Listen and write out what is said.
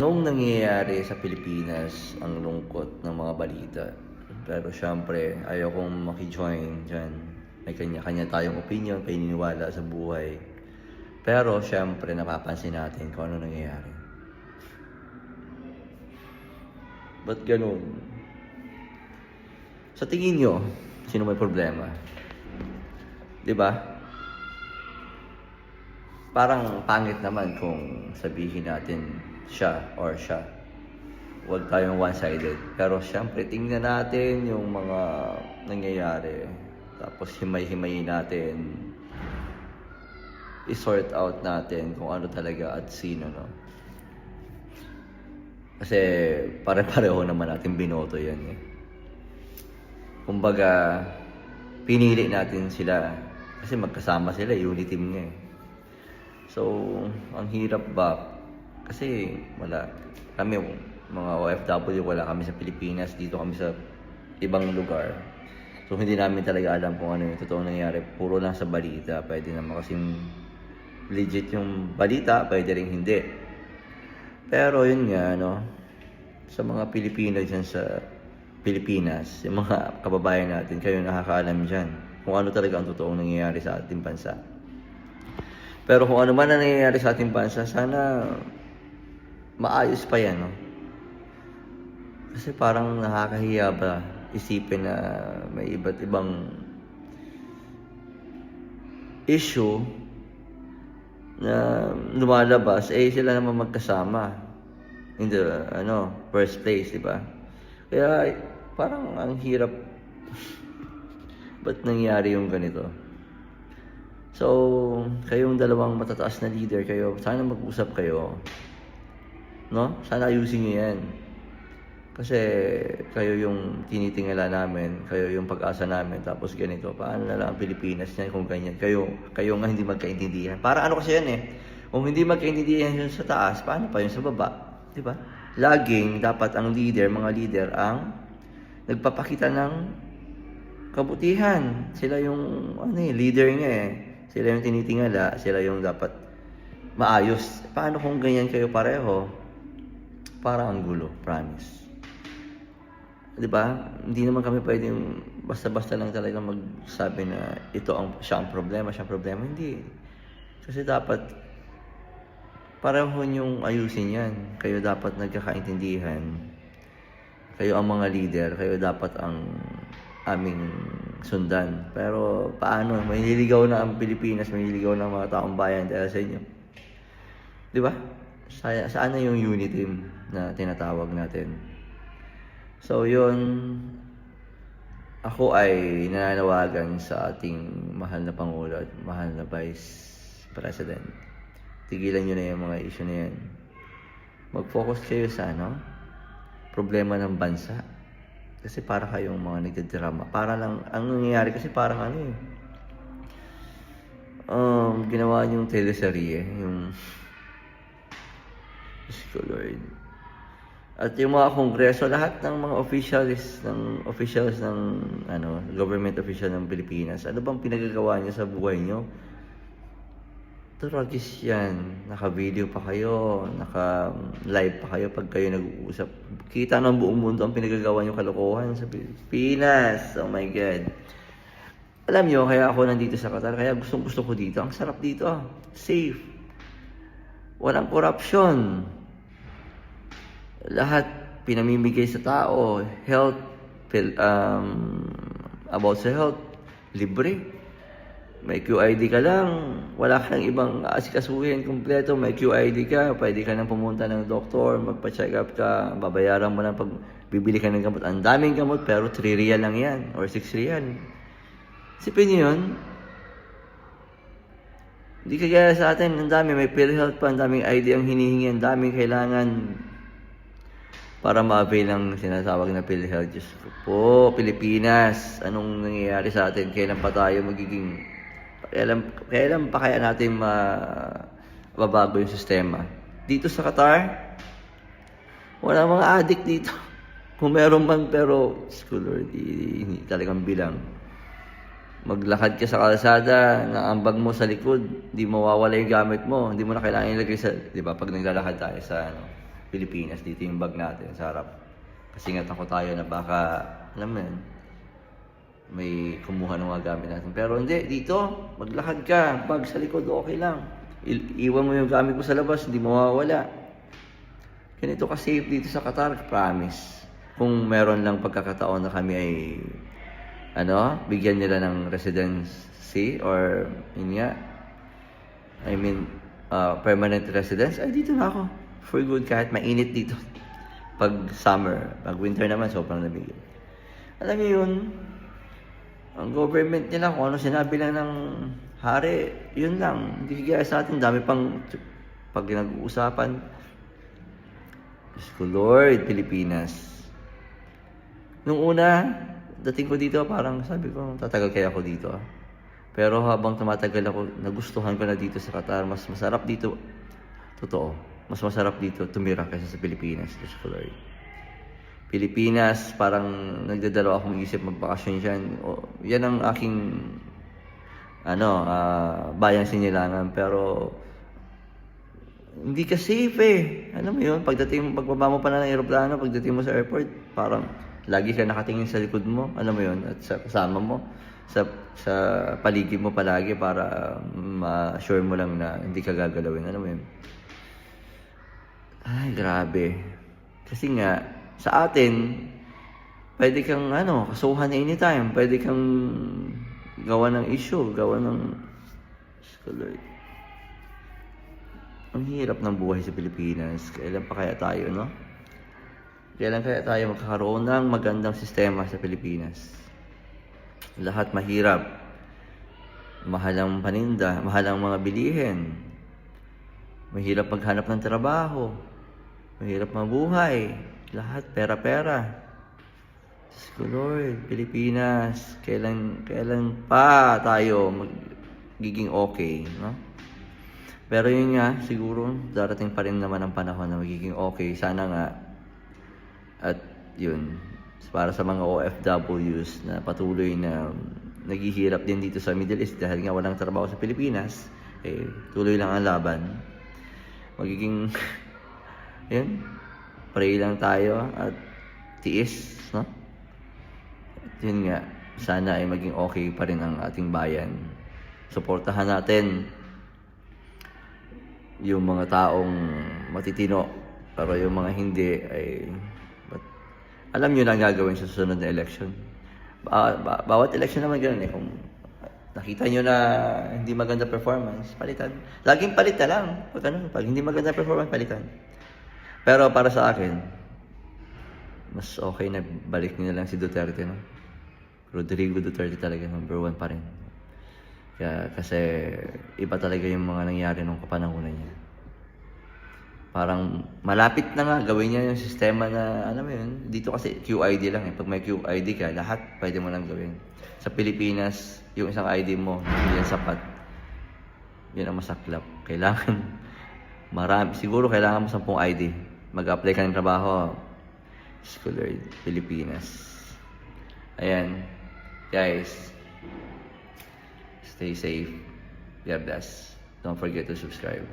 Noong nangyayari sa Pilipinas ang lungkot ng mga balita, pero syempre ayaw kong makijoin dyan. May kanya-kanya tayong opinion, paniniwala sa buhay. Pero syempre napapansin natin kung ano nangyayari. Ba't ganun? Sa tingin nyo, sino may problema? Di ba? Parang pangit naman kung sabihin natin siya or siya. Huwag tayong one-sided. Pero syempre, tingnan natin yung mga nangyayari. Tapos himay-himayin natin. I-sort out natin kung ano talaga at sino, no? Kasi pare-pareho naman natin binoto yan eh. Kumbaga, pinili natin sila. Kasi magkasama sila, unity team nga eh. So, ang hirap ba? Kasi wala. Kami, mga OFW, wala kami sa Pilipinas. Dito kami sa ibang lugar. So, hindi namin talaga alam kung ano yung totoong nangyari. Puro lang sa balita. Pwede naman kasing legit yung balita, pwede rin hindi. Pero yun nga, no, sa mga Pilipino dyan sa Pilipinas, yung mga kababayan natin, kayo nakakaalam dyan kung ano talaga ang totoong nangyayari sa ating bansa. Pero kung ano man ang nangyayari sa ating bansa, sana maayos pa yan, no? Kasi parang nakakahiya ba isipin na may iba't ibang issue na lumalabas, eh sila naman magkasama in the ano, first place, di ba? Kaya parang ang hirap ba't nangyari yung ganito? So, kayong dalawang matataas na leader kayo, sana mag-usap kayo. No? Sana ayusin nyo yan. Kasi kayo yung tinitingala namin, kayo yung pag-asa namin, tapos ganito, paano na lang ang Pilipinas niyan kung ganyan? Kayo, kayo nga hindi magkaintindihan. Para ano kasi yan eh, kung hindi magkaintindihan yun sa taas, paano pa yun sa baba? Di ba? Laging dapat ang leader, mga leader, ang nagpapakita ng kabutihan. Sila yung ano eh, leader nga eh. Sila yung tinitingala, sila yung dapat maayos. Paano kung ganyan kayo pareho? Para ang gulo, promise. 'Di ba? Hindi naman kami pwedeng basta-basta lang talaga magsabi na ito ang siya ang problema, siya ang problema. Hindi. Kasi dapat pareho yung ayusin yan. Kayo dapat nagkakaintindihan. Kayo ang mga leader, kayo dapat ang aming sundan. Pero paano? May nililigaw na ang Pilipinas, may nililigaw na ang mga taong bayan dahil sa inyo. Di ba? Sa, saan na yung unity na tinatawag natin? So, yun, ako ay nananawagan sa ating mahal na Pangulo at mahal na Vice President. Tigilan nyo na yung mga issue na yan. Mag-focus kayo sa ano? Problema ng bansa. Kasi para kayong mga nagdadrama. Para lang, ang nangyayari kasi parang ano eh. Um, ginawa niyong teleserye, yung... Diyos Lord. At yung mga kongreso, lahat ng mga officials ng officials ng ano, government official ng Pilipinas, ano bang pinagagawa niyo sa buhay niyo? Tragis yan. Naka-video pa kayo, naka-live pa kayo pag kayo nag-uusap. Kita ng buong mundo ang pinagagawa niyo kalokohan sa Pilipinas. Oh my God. Alam niyo, kaya ako nandito sa Qatar, kaya gustong gusto ko dito. Ang sarap dito. ah. Safe. Walang corruption lahat pinamimigay sa tao, health, um, about sa health, libre. May QID ka lang, wala ka ng ibang asikasuhin kompleto, may QID ka, pwede ka nang pumunta ng doktor, magpa-check up ka, babayaran mo lang pag bibili ka ng gamot. Ang daming gamot, pero 3 real lang yan, or 6 real. Sipin niyo yun, hindi kagaya sa atin, ang dami, may PhilHealth pa, ang daming ID ang hinihingi, ang daming kailangan para ma-avail ang sinasawag na PhilHealth. Diyos po, Pilipinas, anong nangyayari sa atin? Kailan pa tayo magiging... Kailan, kailan pa kaya natin mababago yung sistema? Dito sa Qatar, wala mga addict dito. Kung meron man, pero, school Lord, hindi talagang bilang. Maglakad ka sa kalsada, na ambag mo sa likod, di mawawala yung gamit mo, hindi mo na kailangan ilagay sa, di ba, pag naglalakad tayo sa, ano, Pilipinas. Dito yung bag natin sa harap. Kasi nga takot tayo na baka, alam mo may kumuha ng mga gamit natin. Pero hindi, dito, maglakad ka, bag sa likod, okay lang. I- iwan mo yung gamit mo sa labas, hindi mawawala. Ganito ka safe dito sa Qatar, promise. Kung meron lang pagkakataon na kami ay, ano, bigyan nila ng residency or, yun nga, I mean, uh, permanent residence, ay dito na ako. For good, kahit mainit dito. Pag summer, pag winter naman, sobrang lamig. Alam niyo yun, ang government nila, kung ano sinabi lang ng hari, yun lang. Hindi kaya sa atin, dami pang pag nag-uusapan. Diyos ko, Lord, Pilipinas. Nung una, dating ko dito, parang sabi ko, tatagal kaya ako dito. ah. Pero habang tumatagal ako, nagustuhan ko na dito sa Qatar. Mas masarap dito. Totoo. Mas masarap dito tumira kaysa sa Pilipinas. Ko, Lord. Pilipinas, parang nagdadalawa akong isip magbakasyon dyan. O, yan ang aking ano, ah, bayang sinilangan. Pero hindi ka safe eh. Alam mo yun, pagdating, pagbaba mo pa na ng aeroplano, pagdating mo sa airport, parang lagi ka nakatingin sa likod mo. Alam mo yun, at sa kasama mo, sa, sa paligid mo palagi para ma-sure mo lang na hindi ka gagalawin. Alam mo yun? Ay, grabe. Kasi nga, sa atin, pwede kang, ano, kasuhan anytime. Pwede kang gawa ng issue, gawa ng... Lord. Ang hirap ng buhay sa Pilipinas. Kailan pa kaya tayo, no? Kailan kaya tayo magkakaroon ng magandang sistema sa Pilipinas? Lahat mahirap. Mahal ang paninda, mahal ang mga bilihin. Mahirap maghanap ng trabaho. Mahirap mabuhay. Lahat pera-pera. Diyos ko Lord, Pilipinas, kailan, kailan pa tayo magiging okay, no? Pero yun nga, siguro darating pa rin naman ang panahon na magiging okay. Sana nga. At yun, para sa mga OFWs na patuloy na naghihirap din dito sa Middle East dahil nga walang trabaho sa Pilipinas, eh, tuloy lang ang laban. Magiging, yun, pray lang tayo at tiis, no? At yun nga, sana ay maging okay pa rin ang ating bayan. Suportahan natin yung mga taong matitino pero yung mga hindi ay but, alam nyo na ang gagawin sa susunod na election ba, ba- bawat election naman ganun eh. Kung nakita nyo na hindi maganda performance palitan. Laging palit na lang. Pag, ano, pag hindi maganda performance palitan pero para sa akin mas okay na balik nyo na lang si Duterte no Rodrigo Duterte talaga number one pa rin kaya, kasi iba talaga yung mga nangyari nung kapanahunan niya. Parang malapit na nga gawin niya yung sistema na, alam mo yun, dito kasi QID lang eh. Pag may QID ka, lahat pwede mo lang gawin. Sa Pilipinas, yung isang ID mo, hindi yan sapat. Yan ang masaklap. Kailangan, marami, siguro kailangan mo 10 ID. Mag-apply ka ng trabaho, Scholar Pilipinas. Ayan, guys, Stay safe. God bless. Don't forget to subscribe.